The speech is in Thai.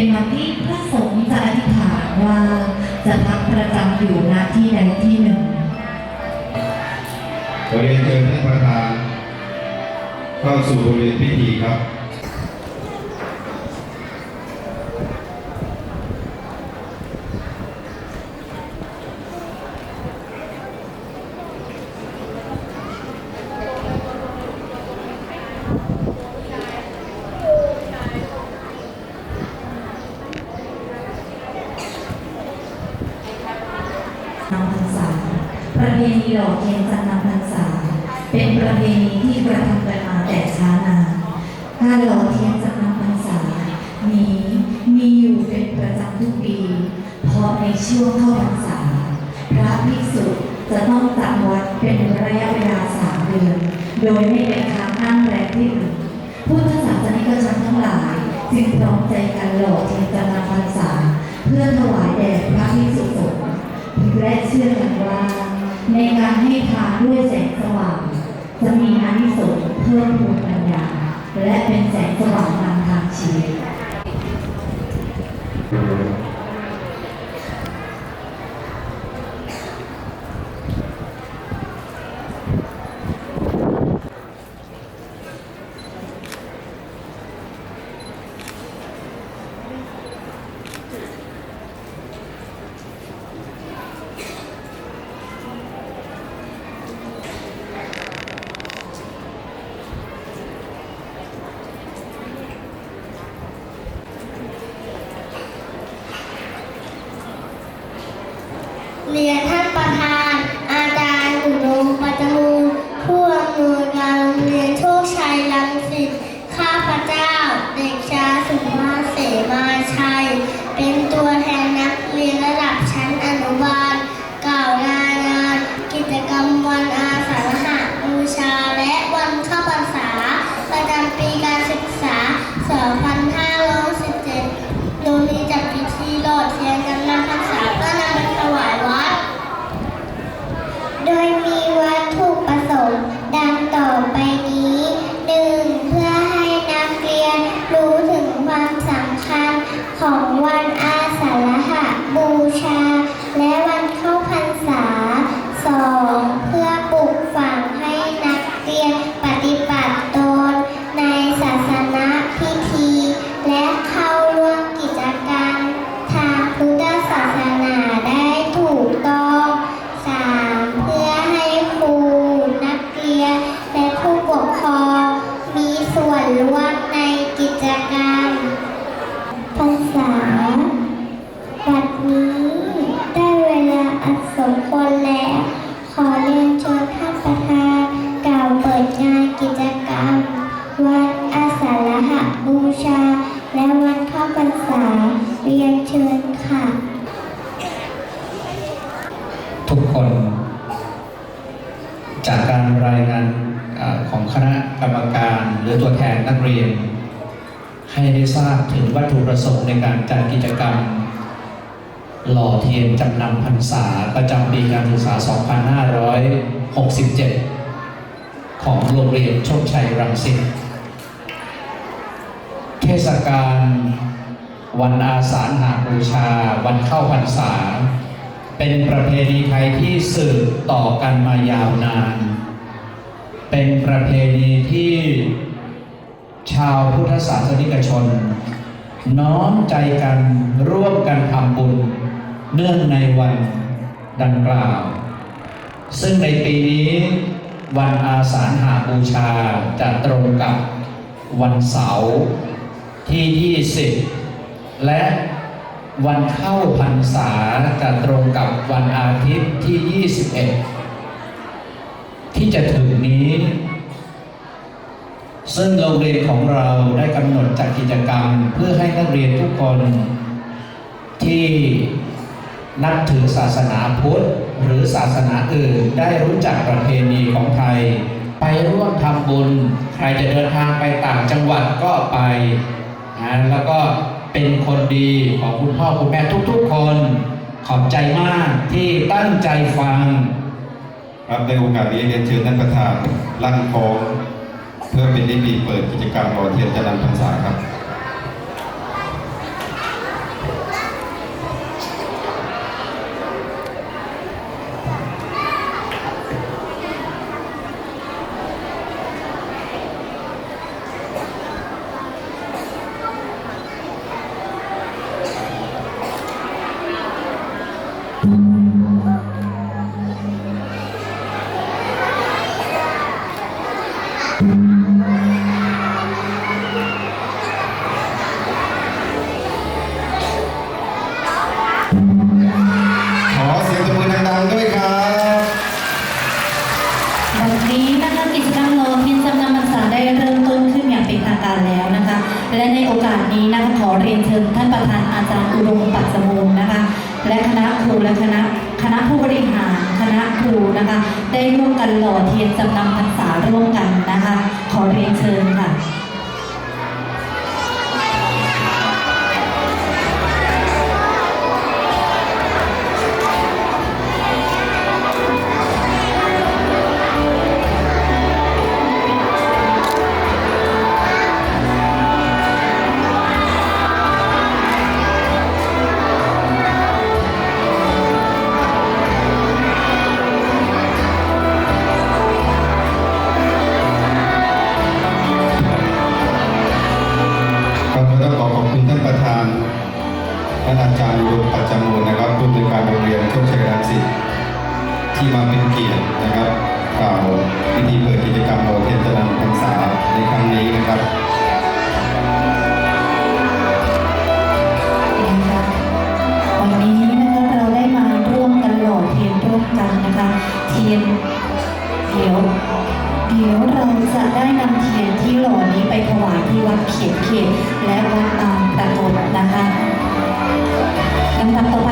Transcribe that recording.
เป็นวันที่พระสงฆ์จะอธิษฐานว่า จะพักประจำอยู่ณที่ใดที่หนึ่งขอเรียนเชิญท่านประธานเข้าสู่บริเวณพิธีครับ นำพรรษา ประเพณีหล่อเทียนจันทร์นำพรรษา เป็นประเพณีที่กระทำกันมาแต่ช้านานการหล่อเทียนจันทร์นำพรรษานี้มีอยู่เป็นประจำทุกปี เพราะในช่วงเข้าพรรษา พระภิกษุจะต้องจำวัดเป็นระยะเวลาสามเดือน โดยไม่เป็นค้างนั่งแรมที่อื่นพุทธศาสนิกชนทั้งหลายจึงพร้อมใจกันหล่อเทียนจันทร์นำพรรษา เพื่อถวายแด่พระภิกษุ และเชื่อกันว่า ในการให้ทานด้วยแสงสว่าง จะมีอานิสงส์เพิ่มพูนปัญญาและเป็นแสงสว่าง และวันเข้าพรรษา มควรแล้ว ขอเรียนเชิญท่านประธานกล่าวเปิดงานกิจกรรม วันอาสาฬหบูชา และวันเข้าพรรษาเรียนเชิญค่ะ ทุกคน จากการรายงานของคณะกรรมการหรือตัวแทนนักเรียน ให้ได้ทราบถึงวัตถุประสงค์ในการจัดกิจกรรม หล่อเทียนจำนำพรรษาประจำปีการศึกษา 2567 ของโรงเรียนโชคชัยรังสิต เทศกาลวันอาสาฬหบูชา วันเข้าพรรษา เป็นประเพณีไทยที่สืบต่อกันมายาวนาน เป็นประเพณีที่ชาวพุทธศาสนิกชน น้อมใจกันร่วม เนื่องในวันดังกล่าว ซึ่งในปีนี้วันอาสาฬหาบูชาจะตรงกับวันเสาร์ที่ 20 และวันเข้าพรรษาจะตรงกับวันอาทิตย์ที่ 21 ที่จะถึงนี้ ซึ่งโรงเรียนของเราได้กำหนดจัดกิจกรรมเพื่อให้นักเรียนทุกคนที่ นับถือศาสนาพุทธ หรือศาสนาอื่นได้รู้จักประเพณีของไทย ไปร่วมทำบุญ ใครจะเดินทางไปต่างจังหวัดก็ไปนะแล้วก็เป็นคนดีของคุณพ่อคุณแม่ทุกๆ คน ขอบใจมากที่ตั้งใจฟัง ครับในโอกาสนี้เรียนเชิญท่านประธานลั่นคล้องเพื่อเป็นนิมิเปิดกิจกรรมหล่อเทียนจรันพรรษาครับ ขอเสียงตบมือดังๆด้วยครับ วันนี้นะคะกิจกรรมโลเทียนจำนำพรรษาได้เริ่มต้นขึ้นอย่างเป็นทางการแล้วนะคะ และในโอกาสนี้นะคะขอเรียนเชิญท่านประธานอาจารย์อุดมปัจจมูลนะคะ และคณะครูและคณะคณะผู้บริหารคณะครูนะคะ ได้ร่วมกันหล่อเทียนจำนำพรรษา ที่มาเป็นเกียรตินะครับกล่าวพิธีเปิดกิจกรรมโรงเรียนจะนพรรษาในครั้งนี้นะครับวันนี้นะคะเราได้มาร่วมกันหล่อเทียนร่วมกันนะคะ เทียนเดี๋ยวเดี๋ยวเราจะได้นำเทียนที่หล่อนี้ไปถวายที่วัดเขียนเขตและวัดบางตะกดนะคะลำดับต่อไป